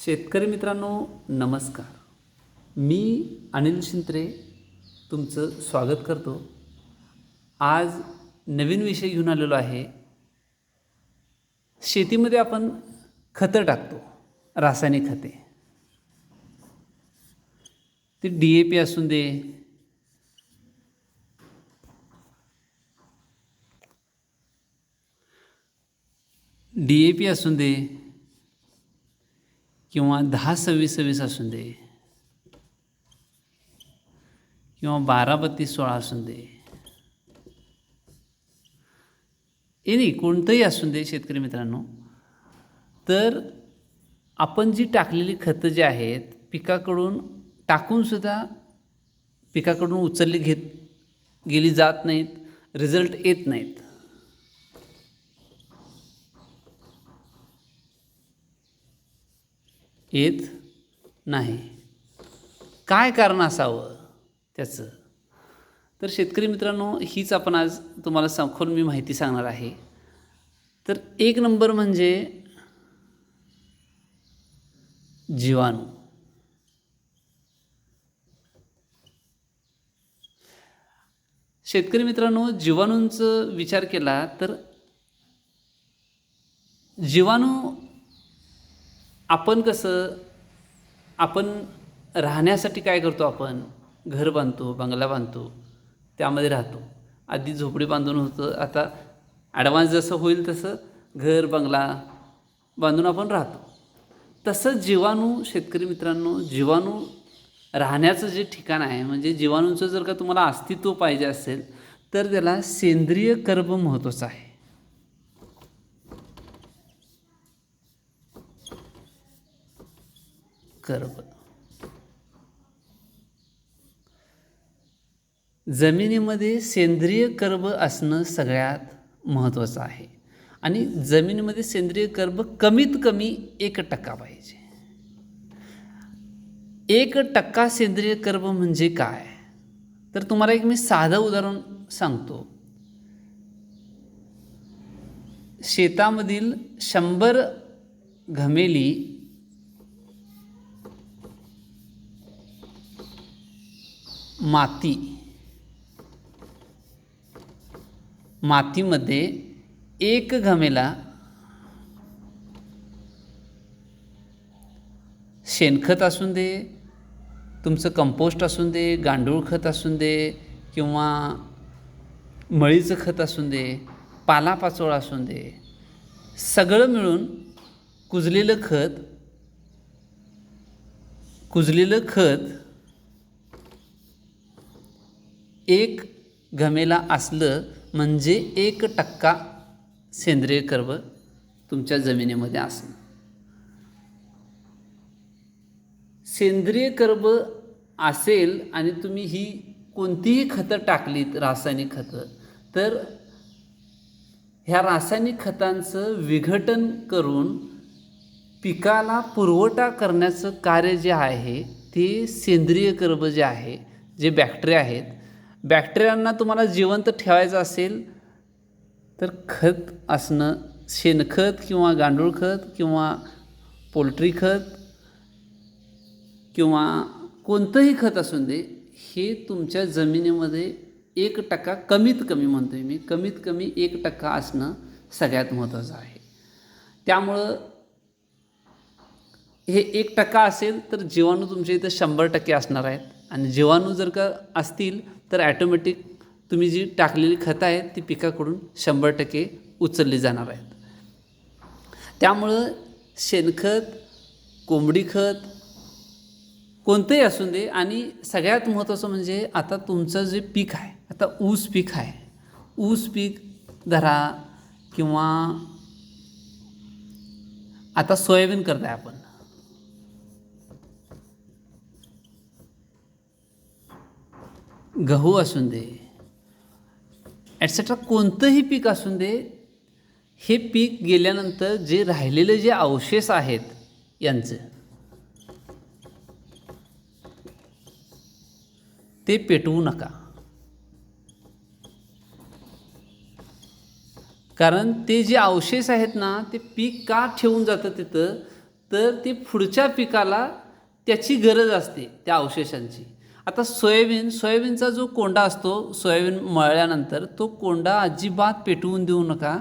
शेतकरी मित्रांनो नमस्कार. मी अनिल शिंत्रे तुमचं स्वागत करतो. आज नवीन विषय घेऊन आलेलो आहे. शेतीमध्ये आपण खतं टाकतो रासायनिक खते. ते डी ए पी असून दे डी ए पी असून दे किंवा दहा सव्वीस सव्वीस असून दे. किंवा बारा बत्तीस सोळा असून दे. हे नाही कोणतंही असून दे शेतकरी मित्रांनो. तर आपण जी टाकलेली खतं जी आहेत पिकाकडून टाकूनसुद्धा पिकाकडून उचलली घेत गेली जात नाहीत रिझल्ट येत नाहीत. येत नाही. काय कारण असावं त्याचं? तर शेतकरी मित्रांनो हीच आपण आज तुम्हाला सखोल मी माहिती सांगणार आहे. तर एक नंबर म्हणजे जीवाणू. शेतकरी मित्रांनो जीवाणूंचं विचार केला तर जीवाणू आपण कसं आपण राहण्यासाठी काय करतो आपण? घर बांधतो बंगला बांधतो त्यामध्ये राहतो. आधी झोपडी बांधून होतं आता ॲडव्हान्स जसं होईल तसं घर बंगला बांधून आपण राहतो. तसं जीवाणू शेतकरी मित्रांनो जीवाणू राहण्याचं जे ठिकाण आहे म्हणजे जीवाणूंचं जर का तुम्हाला अस्तित्व पाहिजे असेल तर त्याला सेंद्रिय कर्ब महत्त्वाचं आहे. कर्ब. जमिनीमध्ये सेंद्रिय कर्ब असणं सगळ्यात महत्त्वाचं आहे. आणि जमिनीमध्ये सेंद्रिय कर्ब कमीत कमी एक टक्का पाहिजे. एक टक्का सेंद्रिय कर्ब म्हणजे काय? तर तुम्हाला एक मी साधं उदाहरण सांगतो. शेतामधील शंभर घमेली माती. मातीमध्ये एक घमेला शेणखत असून दे तुमचं कंपोस्ट असून दे गांडूळ खत असून दे किंवा मळीचं खत असून दे पालापाचोळा असून दे सगळं मिळून कुजलेलं खत कुजलेलं खत एक घमेला असलं म्हणजे एक टक्का सेंद्रिय कर्ब तुमच्या जमिनीमध्ये असणं सेंद्रिय कर्ब असेल आणि तुम्ही ही कोणतीही खतं टाकलीत रासायनिक खतं तर ह्या रासायनिक खतांचं विघटन करून पिकाला पुरवठा करण्याचं कार्य जे आहे ते सेंद्रिय कर्ब जे आहे जे बॅक्टेरिया आहेत बॅक्टेरियांना तुम्हाला जिवंत ठेवायचं असेल तर खत असणं शेणखत किंवा गांडूळ खत किंवा पोल्ट्री खत किंवा कोणतंही खत असून दे हे तुमच्या जमिनीमध्ये एक टक्का कमीत कमी म्हणतो आहे मी कमीत कमी एक टक्का असणं सगळ्यात महत्त्वाचं आहे. त्यामुळं हे एक टक्का असेल तर जीवाणू तुमच्या इथं शंभर टक्के असणार आहेत. आणि जीवाणू जर का असतील तर ॲटोमॅटिक तुम्ही जी टाकलेली खतं आहेत ती पिकाकडून शंभर टक्के उचलली जाणार आहेत. त्यामुळं शेणखत कोंबडी खत कोणतंही असून दे आणि सगळ्यात महत्त्वाचं म्हणजे आता तुमचं जे पीक आहे आता ऊस पीक आहे. ऊस पीक धरा किंवा आता सोयाबीन करताय आपण. गहू असून दे ॲटसेट्रा कोणतंही पीक असून दे हे पीक गेल्यानंतर जे राहिलेले जे अवशेष आहेत यांचं. ते पेटवू नका. कारण ते जे अवशेष आहेत ना ते पीक का ठेवून जातं तिथं? तर ते पुढच्या पिकाला त्याची गरज असते त्या अवशेषांची. आता सोयाबीन सोयाबीनचा जो कोंडा असतो सोयाबीन मळल्यानंतर तो कोंडा अजिबात पेटवून देऊ नका.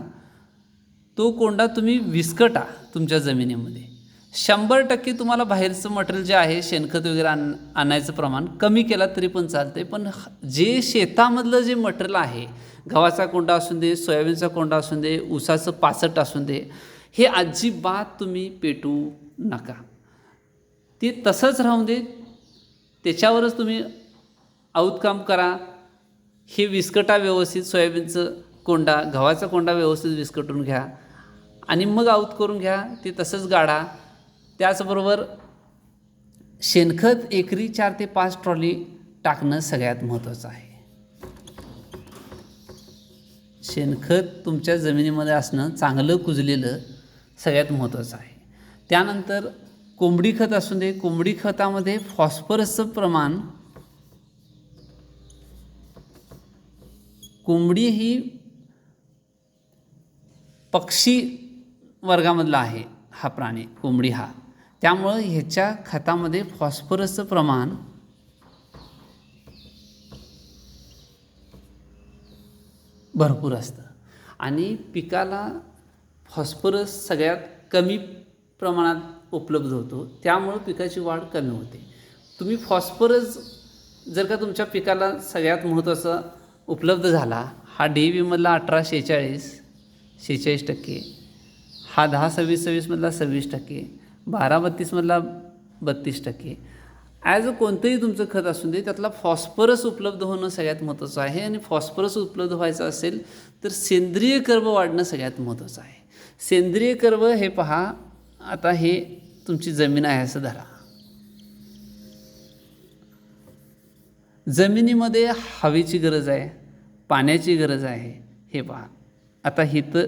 तो कोंडा तुम्ही विस्कटा तुमच्या जमिनीमध्ये. शंभर टक्के तुम्हाला बाहेरचं मटेरियल जे आहे शेणखत वगैरे आण आणायचं प्रमाण कमी केला तरी पण चालते पण जे शेतामधलं जे मटेरियल आहे गव्हाचा कोंडा असून दे सोयाबीनचा कोंडा असून दे ऊसाचं पाचट असून दे हे अजिबात तुम्ही पेटवू नका. ते तसंच राहून दे त्याच्यावरच तुम्ही आऊतकाम करा. हे विस्कटा व्यवस्थित सोयाबीनचं कोंडा गव्हाचा कोंडा व्यवस्थित विस्कटून घ्या. आणि मग आऊत करून घ्या ते तसंच गाडा त्याचबरोबर शेणखत एकरी चार ते पाच ट्रॉली टाकणं सगळ्यात महत्त्वाचं आहे. शेणखत तुमच्या जमिनीमध्ये असणं चांगलं कुजलेलं सगळ्यात महत्त्वाचं आहे. त्यानंतर कोंबडी खत असून दे कोंबडी खतामध्ये फॉस्फरसचं प्रमाण कोंबडी ही पक्षी वर्गामधला आहे हा प्राणी कोंबडी हा. त्यामुळं ह्याच्या खतामध्ये फॉस्फरसचं प्रमाण भरपूर असतं. आणि पिकाला फॉस्फरस सगळ्यात कमी प्रमाणात उपलब्ध होतो. त्यामुळं पिकाची वाढ कमी होते. तुम्ही फॉस्फरस जर का तुमच्या पिकाला सगळ्यात महत्त्वाचा उपलब्ध झाला हा डी व्हीमधला अठरा शेहेचाळीस शेहेचाळीस टक्के. हा दहा सव्वीस सव्वीसमधला सव्वीस टक्के. बारा बत्तीसमधला बत्तीस टक्के. ॲज अ कोणतंही तुमचं खत असून दे त्यातला फॉस्फरस उपलब्ध होणं सगळ्यात महत्त्वाचं आहे आणि फॉस्फरस उपलब्ध व्हायचं असेल तर सेंद्रिय कर्व वाढणं सगळ्यात महत्त्वाचं आहे. सेंद्रिय कर्व हे पहा आता हे तुमची जमीन आहे असं धरा. जमिनीमध्ये हवेची गरज आहे पाण्याची गरज आहे हे पहा. आता हिथं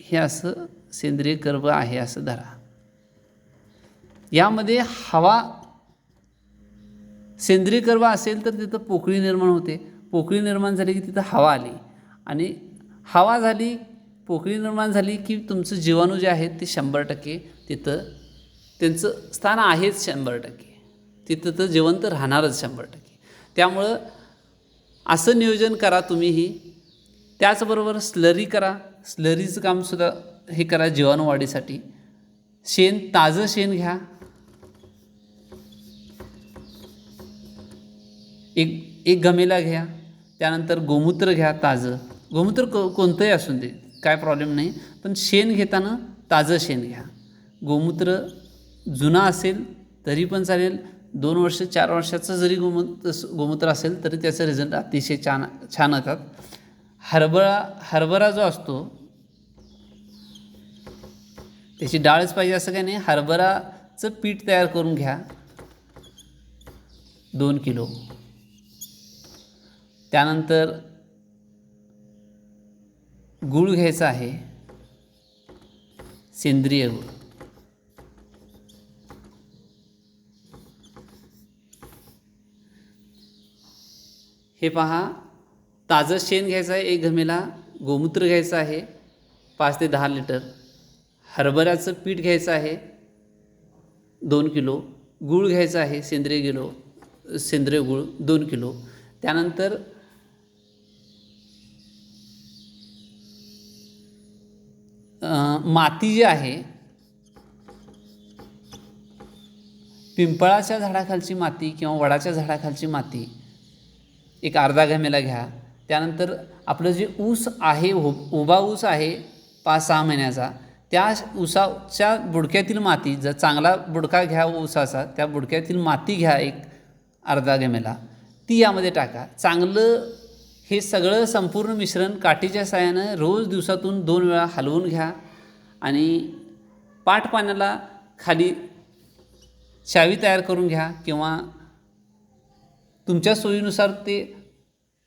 हे असं सेंद्रिय गर्भ आहे असं धरा. यामध्ये हवा सेंद्रिय कर्ब असेल तर तिथं पोकळी निर्माण होते. पोकळी निर्माण झाली की तिथं हवा आली. आणि हवा झाली पोकळी निर्माण झाली की तुमचं जीवाणू जे आहेत ते शंभर टक्के तिथं त्यांचं स्थान आहेच शंभर टक्के. तिथं तर जिवंत राहणारच शंभर टक्के. त्यामुळं असं नियोजन करा तुम्हीही त्याचबरोबर स्लरी करा. स्लरीचं कामसुद्धा हे करा जीवाणूवाढीसाठी शेण ताजं शेण घ्या. एक एक गमेला घ्या. त्यानंतर गोमूत्र घ्या ताजं. गोमूत्र को कोणतंही असून दे. काय प्रॉब्लेम नाही. पण शेण घेताना ताजं शेण घ्या. गोमूत्र जुना असेल तरी पण चालेल. दोन वर्ष चार वर्षाचं जरी गोमूत्र गोमूत्र असेल तरी त्याचा रिझल्ट अतिशय छान छान येतात हरभरा हरभरा जो असतो त्याची डाळच पाहिजे असं काही नाही. हरभराचं पीठ तयार करून घ्या. दोन किलो. त्यानंतर गूळ घ्यायचा आहे. सेंद्रिय गूळ. हे पहा ताजं शेण घ्यायचं आहे एक घमेला गोमूत्र घ्यायचं आहे पाच ते दहा लिटर हरभऱ्याचं पीठ घ्यायचं आहे दोन किलो गूळ घ्यायचं आहे सेंद्रिय किलो सेंद्रिय गूळ दोन किलो. त्यानंतर माती जी आहे पिंपळाच्या झाडाखालची माती किंवा वडाच्या झाडाखालची माती एक अर्धा घमेला घ्या. त्यानंतर आपलं जे ऊस आहे उ उभा ऊस आहे पाच सहा महिन्याचा त्या ऊसाच्या बुडक्यातील माती जर चांगला बुडका घ्या ऊसाचा त्या बुडक्यातील माती घ्या एक अर्धा घमेला. ती यामध्ये टाका. चांगलं हे सगळं संपूर्ण मिश्रण काठीच्या साहाय्यानं रोज दिवसातून दोन वेळा हलवून घ्या आणि पाटपाण्याला खाली चावी तयार करून घ्या किंवा तुमच्या सोयीनुसार ते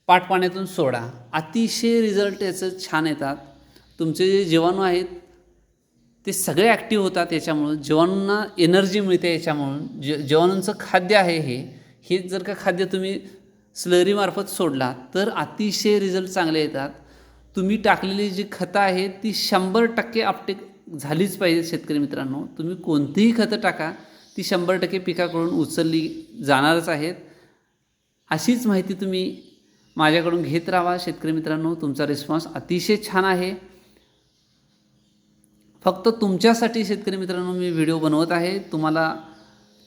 पाटपाण्यातून सोडा. अतिशय रिझल्ट याचं छान येतात. तुमचे जे जीवाणू आहेत ते सगळे ॲक्टिव्ह होतात याच्यामुळं. जीवाणूंना एनर्जी मिळते याच्यामुळं. जे जीवाणूंचं खाद्य आहे हे. हे जर का खाद्य तुम्ही स्लरीमार्फत सोडला तर अतिशय रिझल्ट चांगले येतात. तुम्ही टाकलेली जी खतं आहेत ती शंभर टक्के आपटेक झालीच पाहिजे शेतकरी मित्रांनो. तुम्ही कोणतीही खतं टाका ती शंभर टक्के पिकाकडून उचलली जाणारच आहेत. अशीच माहिती तुम्ही माझ्याकडून घेत राहा शेतकरी मित्रांनो. तुमचा रिस्पॉन्स अतिशय छान आहे. फक्त तुमच्यासाठी शेतकरी मित्रांनो मी व्हिडिओ बनवत आहे. तुम्हाला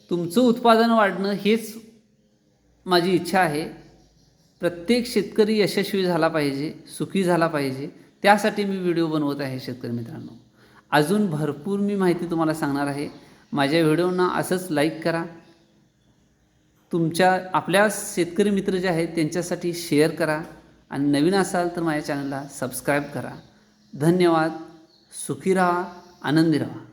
तुमचं उत्पादन वाढणं हेच माझी इच्छा आहे. प्रत्येक शेतकरी यशस्वी झाला पाहिजे सुखी झाला पाहिजे त्यासाठी मी व्हिडिओ बनवत आहे शेतकरी मित्रांनो. अजून भरपूर मी माहिती तुम्हाला सांगणार आहे. माझ्या व्हिडिओना असंच लाईक करा. तुमच्या आपल्या शेतकरी मित्र जे आहेत त्यांच्यासाठी शेअर करा. आणि नवीन असाल तर माझ्या चॅनलला सबस्क्राईब करा. धन्यवाद. सुखी राहा आनंदी राहा.